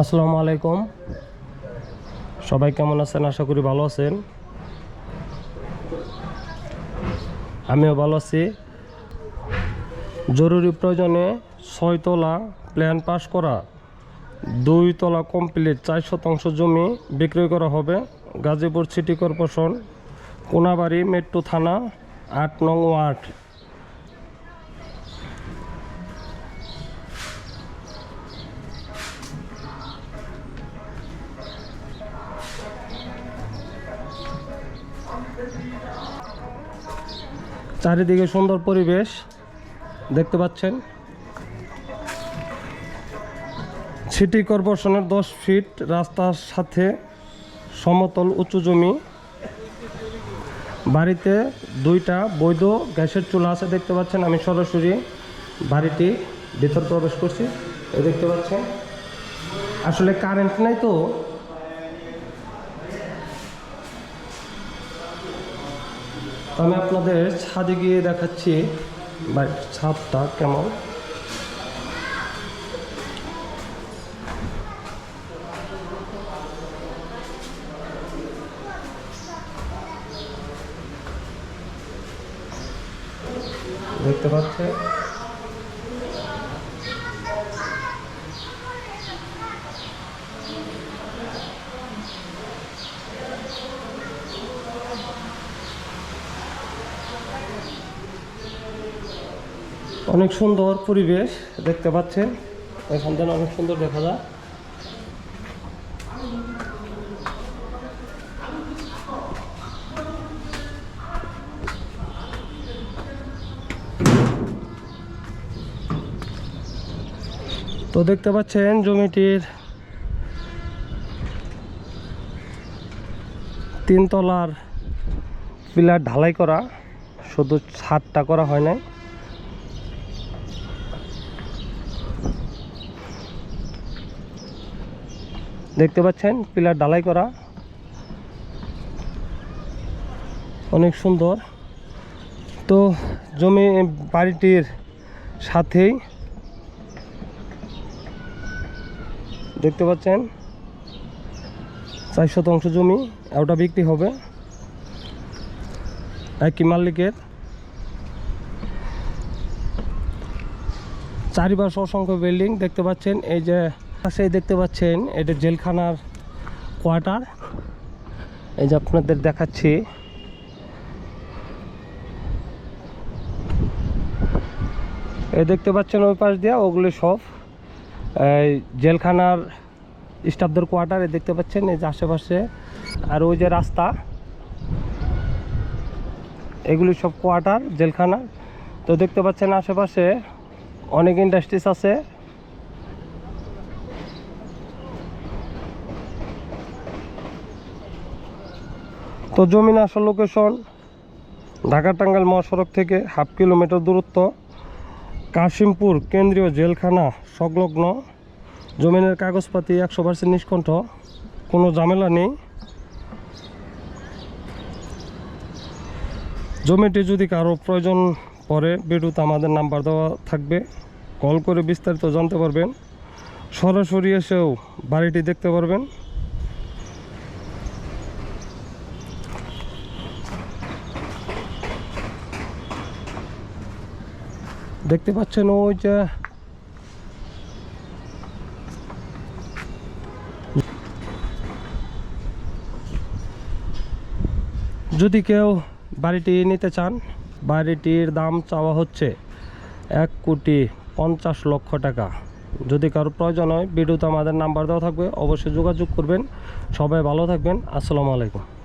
আসসালামু আলাইকুম। সবাই কেমন আছেন? আশা করি ভালো আছেন। আমিও ভালো আছি। জরুরি প্রয়োজনে ছয়তলা প্ল্যান পাস করা, দুই তলা কমপ্লিট চার শতাংশ জমি বিক্রয় করা হবে। Gazipur city corporation Konabari, metro থানা, আট নং ওয়ার্ড। চারিদিকে সুন্দর পরিবেশ, দেখতে পাচ্ছেন। সিটি কর্পোরেশনের দশ ফিট রাস্তার সাথে সমতল উঁচু জমি। বাড়িতে দুইটা বৈধ গ্যাসের চুলা আছে, দেখতে পাচ্ছেন। আমি সরাসরি বাড়িটি ভিতর প্রবেশ করছি দেখতে পাচ্ছেন। আসলে কারেন্ট নাই তো আমি আপনাদের ছাদে গিয়ে দেখাচ্ছি ছাদটা কেমন? দেখতে পাচ্ছে অনেক সুন্দর পরিবেশ দেখতে পাচ্ছেন। এখান থেকে অনেক সুন্দর দেখা যায়। তো দেখতে পাচ্ছেন জমিটির তিনতলার পিলার ঢালাই করা, শুধু ছাদটা করা হয় নাই। দেখতে পাচ্ছেন, পিলার ঢালাই করা। অনেক সুন্দর। তো জমি, বাড়িটির সাথেই দেখতে পাচ্ছেন, চার শতাংশ জমি ওটা বিক্রি হবে। একই মালিকের। চারিপাশে অসংখ্য বিল্ডিং দেখতে পাচ্ছেন, এই যে পাশেই দেখতে পাচ্ছেন, এটা জেলখানার কোয়ার্টার। এই যে আপনাদের দেখাচ্ছি। এই দেখতে পাচ্ছেন ওই পাশ দিয়ে, ওগুলো সব। জেলখানার স্টাফদের কোয়ার্টার, এই দেখতে পাচ্ছেন, এই যে আশেপাশে। আর ওই যে রাস্তা, এগুলি সব কোয়ার্টার জেলখানা তো দেখতে পাচ্ছেন আশেপাশে অনেক ইন্ডাস্ট্রিজ আছে। তো জমিন আসল লোকেশন ঢাকা টাঙ্গাইল মহাসড়ক থেকে হাফ কিলোমিটার দূরত্ব, কাশিমপুর কেন্দ্রীয় জেলখানা সংলগ্ন, জমিনের কাগজপাতি একশো পার্সেন্ট নিষ্কণ্ঠ, কোনো ঝামেলা নেই। জমিটি যদি কারও প্রয়োজন পরে ভিডিওতে আমাদের নাম্বার দেওয়া থাকবে। কল করে বিস্তারিত জানতে পারবেন। সরাসরি এসেও বাড়িটি দেখতে পারবেন। দেখতে পাচ্ছেন ওই যে যদি কেউ বাড়িটি নিতে চান, বাড়িটির দাম চাওয়া হচ্ছে এক কোটি পঞ্চাশ লক্ষ টাকা। যদি কারোর প্রয়োজন হয় ভিডিওতে আমাদের নাম্বার দেওয়া থাকবে, অবশ্যই যোগাযোগ করবেন। সবাই ভালো থাকবেন। আসসালামু আলাইকুম।